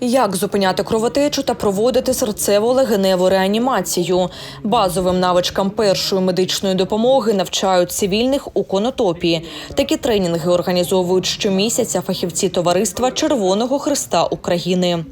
Як зупиняти кровотечу та проводити серцево-легеневу реанімацію? Базовим навичкам першої медичної допомоги навчають цивільних у конотопі. Такі тренінги організовують щомісяця фахівці товариства Червоного Христа України.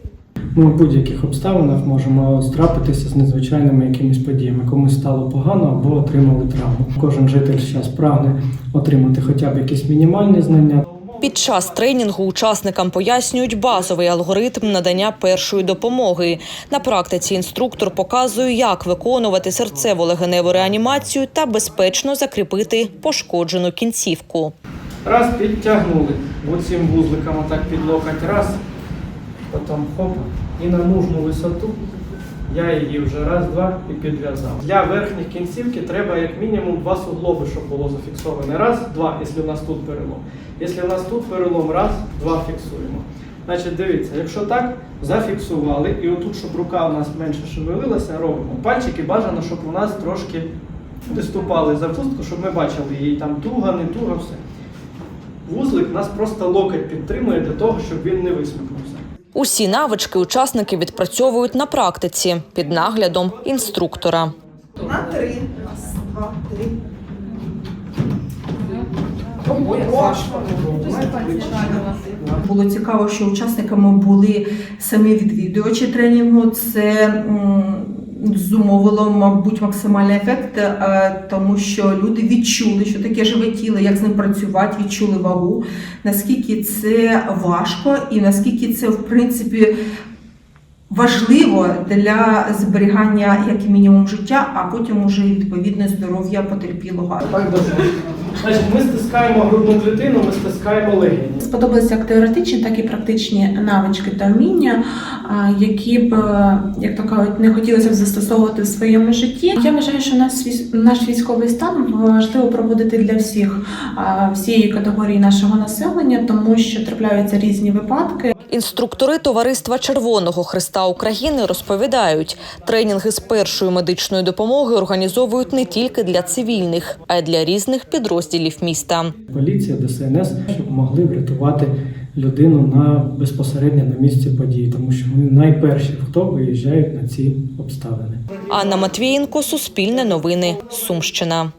Ми в будь-яких обставинах можемо страпитися з незвичайними якимись подіями. Комусь стало погано або отримали травму. Кожен житель зараз прагне отримати хоча б якісь мінімальні знання. Під час тренінгу учасникам пояснюють базовий алгоритм надання першої допомоги. На практиці інструктор показує, як виконувати серцево-легеневу реанімацію та безпечно закріпити пошкоджену кінцівку. Раз підтягнули оцим вузликом отак під локоть, раз, потім хоп, і на нужну висоту. Я її вже раз, два і підв'язав. Для верхніх кінцівки треба як мінімум два суглоби, щоб було зафіксоване. Раз, два, якщо у нас тут перелом. Якщо у нас тут перелом, раз, два фіксуємо. Значить, дивіться, якщо так, зафіксували, і отут, щоб рука у нас менше шевелилася, робимо. Пальчики бажано, щоб у нас трошки виступали за хустку, щоб ми бачили її там туга, не туга, все. Вузлик нас просто локоть підтримує для того, щоб він не висмикнувся. Усі навички учасники відпрацьовують на практиці під наглядом інструктора. На три. Раз, два, три. Було цікаво, що учасниками були самі відвідувачі тренінгу. Це зумовило, мабуть, максимальний ефект, е, тому що люди відчули, що таке живе тіло, як з ним працювати, відчули вагу, наскільки це важко і наскільки це, в принципі, важливо для зберігання як мінімум життя, а потім уже відповідне здоров'я потерпілого. Значить, ми стискаємо грудну клітину, ми стискаємо легені. Сподобалися як теоретичні, так і практичні навички та вміння, які б, е, як то кажуть, не хотілося б застосовувати в своєму житті. Я вважаю, що наш наш військовий стан важливо проводити для всіх а, всієї категорії нашого населення, тому що трапляються різні випадки. Інструктори товариства Червоного Христа України розповідають, тренінги з першої медичної допомоги організовують не тільки для цивільних, а й для різних підрозділів міста. Поліція, ДСНС, щоб могли врятувати людину на безпосередньо на місці події, тому що вони найперші, хто виїжджають на ці обставини. Анна Матвієнко, Суспільне новини, Сумщина.